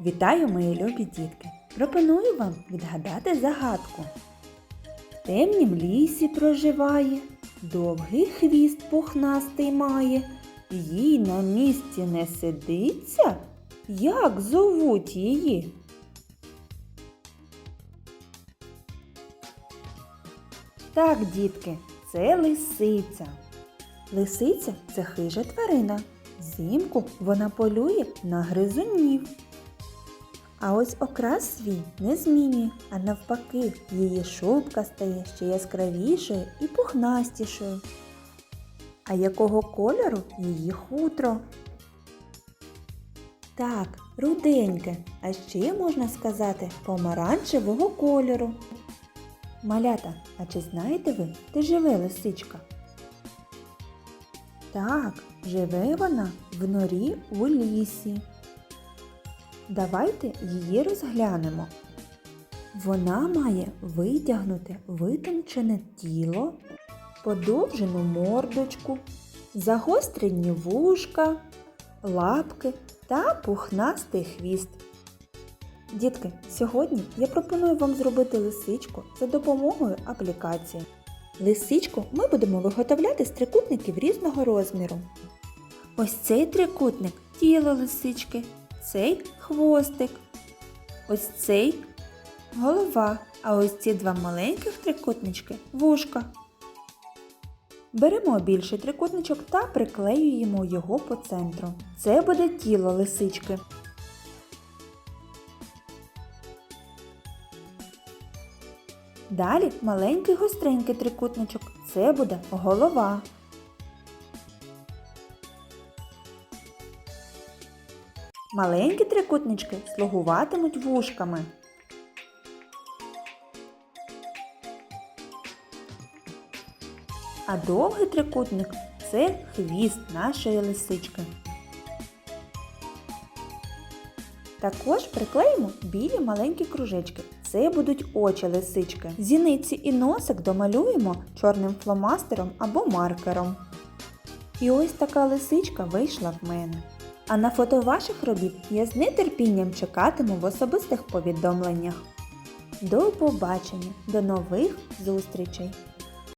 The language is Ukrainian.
Вітаю, мої любі дітки! Пропоную вам відгадати загадку. В темнім лісі проживає, довгий хвіст пухнастий має, їй на місці не сидиться. Як зовуть її? Так, дітки, це лисиця. Лисиця це хижа тварина. Взимку вона полює на гризунів. А ось окрас свій не змінює, а навпаки, її шубка стає ще яскравішою і пухнастішою. А якого кольору її хутро? Так, руденьке, а ще можна сказати помаранчевого кольору. Малята, а чи знаєте ви, де живе лисичка? Так, живе вона в норі у лісі. Давайте її розглянемо. Вона має витягнуте витончене тіло, подовжену мордочку, загострені вушка, лапки та пухнастий хвіст. Дітки, сьогодні я пропоную вам зробити лисичку за допомогою аплікації. Лисичку ми будемо виготовляти з трикутників різного розміру. Ось цей трикутник тіло лисички, цей хвостик, ось цей голова, а ось ці два маленьких трикутнички вушка. Беремо більший трикутничок та приклеюємо його по центру. Це буде тіло лисички. Далі маленький гостренький трикутничок. Це буде голова. Маленькі трикутнички слугуватимуть вушками. А довгий трикутник це хвіст нашої лисички. Також приклеїмо білі маленькі кружечки. Це будуть очі лисички. Зіниці і носик домалюємо чорним фломастером або маркером. І ось така лисичка вийшла в мене. А на фото ваших робіт я з нетерпінням чекатиму в особистих повідомленнях. До побачення, до нових зустрічей!